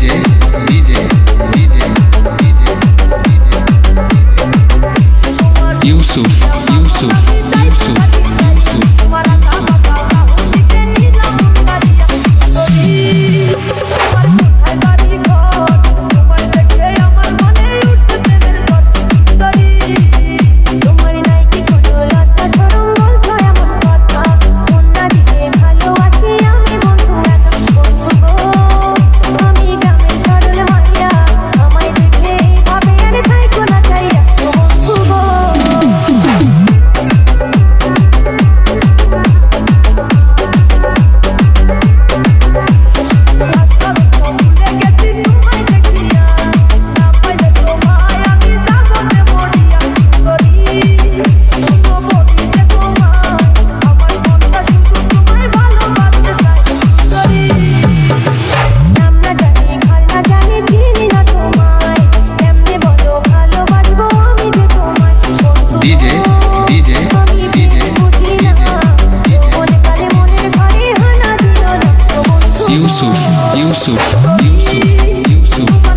নিজে নিজে নিজে নিজে ইউসুফ Yusuf, Yusuf, Yusuf.